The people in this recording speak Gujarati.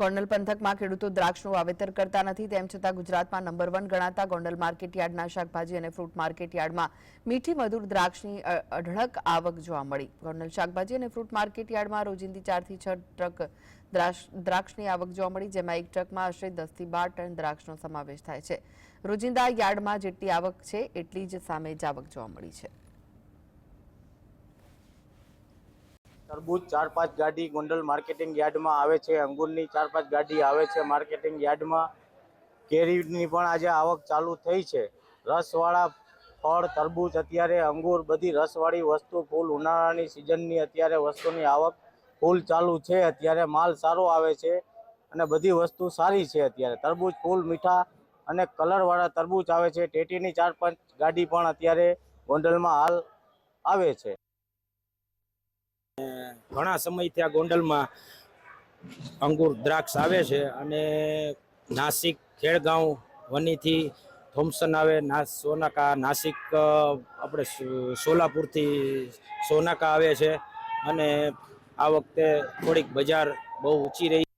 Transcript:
ગોંડલ પંથકમાં ખેડૂતો દ્રાક્ષનું વાવેતર કરતા નથી. તેમ છતાં ગુજરાતમાં નંબર વન ગણાતા ગોંડલ માર્કેટ યાર્ડના શાકભાજી અને ફ્રૂટ માર્કેટ યાર્ડમાં મીઠી મધુર દ્રાક્ષની અઢળક આવક જોવા મળી. ગોંડલ શાકભાજી અને ફ્રૂટ માર્કેટ યાર્ડમાં રોજિંદી ચારથી છ ટ્રક દ્રાક્ષ- દ્રાક્ષની આવક જોવા મળી, જેમાં એક ટ્રકમાં આશરે દસથી બાર ટન દ્રાક્ષનો સમાવેશ થાય છે. રોજિંદા યાર્ડમાં જેટલી આવક છે, એટલી જ સામે જ આવક જોવા મળી છે. તરબૂચ ચાર પાંચ ગાડી ગોંડલ માર્કેટિંગ યાર્ડમાં આવે છે, અંગૂરની ચાર પાંચ ગાડી આવે છે માર્કેટિંગ યાર્ડમાં. કેરીની પણ આજે આવક ચાલુ થઈ છે. રસવાળા ફળ, તરબૂચ અત્યારે અંગૂર બધી રસવાળી વસ્તુ, ફૂલ ઉનાળાની સિઝનની અત્યારે વસ્તુની આવક ફૂલ ચાલુ છે, અત્યારે માલ સારો આવે છે અને બધી વસ્તુ સારી છે અત્યારે. તરબૂચ, ફૂલ, મીઠા અને કલરવાળા તરબૂચ આવે છે. ટેટીની ચાર પાંચ ગાડી પણ અત્યારે ગોંડલમાં હાલ આવે છે. ઘણા સમયથી આ ગોંડલમાં અંગુર દ્રાક્ષ આવે છે અને નાસિક ખેડગાંવ વનીથી થોમ્સન આવે, ના, સોનાકા, નાસિક આપણે સોલાપુરથી સોનાકા આવે છે અને આ વખતે થોડીક બજાર બહુ ઊંચી રહી